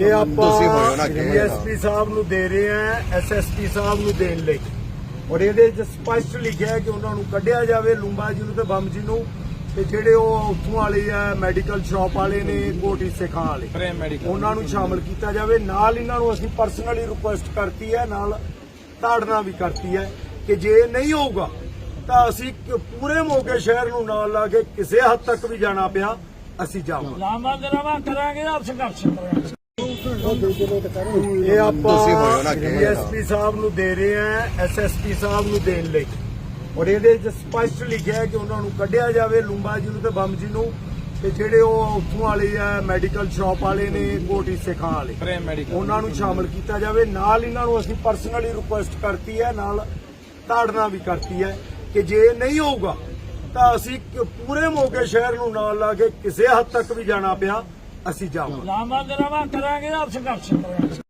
ਇਹ ਆਪਾਂ ਤੁਸੀਂ ਹੋਇਓ ਨਾ ਅੱਗੇ। ਡੀਐਸਪੀ ਸਾਹਿਬ ਨੂੰ ਦੇ ਰਹੇ ਆ ਐਸਐਸਪੀ ਸਾਹਿਬ ਨੂੰ ਦੇਣ ਲਈ। ਔਰ ਇਹਦੇ 'ਚ ਸਪਸ਼ਟ ਲਿਖਿਆ ਹੈ ਕਿ ਉਹਨਾਂ ਨੂੰ ਕੱਢਿਆ ਜਾਵੇ ਲੂੰਬਾ ਜੀ ਨੂੰ ਤੇ ਬੰਮ ਜੀ ਨੂੰ। ਤੇ ਜਿਹੜੇ ਉਹ ਉੱਥੋਂ ਵਾਲੇ ਆ ਮੈਡੀਕਲ ਸ਼ਾਪ ਵਾਲੇ ਨੇ ਕੋਟੀ ਸਿੱਖਾਂ ਵਾਲੇ। ਉਹਨਾਂ ਨੂੰ ਸ਼ਾਮਲ ਕੀਤਾ ਜਾਵੇ। ਨਾਲ ਇਹਨਾਂ ਨੂੰ ਅਸੀਂ ਪਰਸਨਲੀ ਰਿਕੁਐਸਟ ਕਰਤੀ ਹੈ ਨਾਲ ਤਾੜਨਾ ਵੀ ਕਰਤੀ ਹੈ ਕਿ ਜੇ ਨਹੀਂ ਹੋਊਗਾ ਤਾਂ ਅਸੀਂ ਕ- ਪੂਰੇ ਮੋਗੇ ਸ਼ਹਿਰ ਨੂੰ ਨਾਲ ਲਾ ਕੇ ਕਿਸੇ ਹੱਦ ਤੱਕ ਵੀ ਜਾਣਾ ਪਿਆ। ਅਸੀਂ ਜਾਵਾਂਗੇ। ਲਾਮਾ ਗਰਾਮਾ ਕਰਾਂਗੇ ਔਰ ਸੰਘਰਸ਼ ਕਰਾਂਗੇ। ਇਹ ਆਪਾਂ ਤੁਸੀਂ ਹੋਇਓ ਨਾ ਅੱਗੇ। ਡੀਐਸਪੀ ਸਾਹਿਬ ਨੂੰ ਦੇ ਰਹੇ ਆ ਐਸਐਸਪੀ ਸਾਹਿਬ ਨੂੰ ਦੇਣ ਲਈ। ਔਰ ਇਹਦੇ 'ਚ ਸਪਸ਼ਟ ਲਿਖਿਆ ਹੈ ਕਿ ਉਹਨਾਂ ਨੂੰ ਕੱਢਿਆ ਜਾਵੇ ਲੂੰਬਾ ਜੀ ਨੂੰ ਤੇ ਬੰਮ ਜੀ ਨੂੰ। ਤੇ ਜਿਹੜੇ ਉਹ ਉੱਥੋਂ ਵਾਲੇ ਆ ਮੈਡੀਕਲ ਸ਼ਾਪ ਵਾਲੇ ਨੇ ਕੋਟੀ ਸਿੱਖਾਂ ਵਾਲੇ। ਉਹਨਾਂ ਨੂੰ ਸ਼ਾਮਲ ਕੀਤਾ ਜਾਵੇ। ਨਾਲ ਇਹਨਾਂ ਨੂੰ ਅਸੀਂ ਪਰਸਨਲੀ ਰਿਕੁਐਸਟ ਕਰਤੀ ਹੈ ਨਾਲ ਤਾੜਨਾ ਵੀ ਕਰਤੀ ਹੈ ਕਿ ਜੇ ਨਹੀਂ ਹੋਊਗਾ ਤਾਂ ਅਸੀਂ ਪੂਰੇ ਮੋਗੇ ਸ਼ਹਿਰ ਨੂੰ ਨਾਲ ਲਾ ਕੇ ਕਿਸੇ ਹੱਦ ਤੱਕ ਵੀ ਜਾਣਾ ਪਿਆ, ਅਸੀਂ ਜਾਵਾਂਗੇ। ਲਾਮਾ ਗਰਾਮਾ ਕਰਾਂਗੇ ਨਾ ਸੰਘਰਸ਼ ਕਰਾਂਗੇ।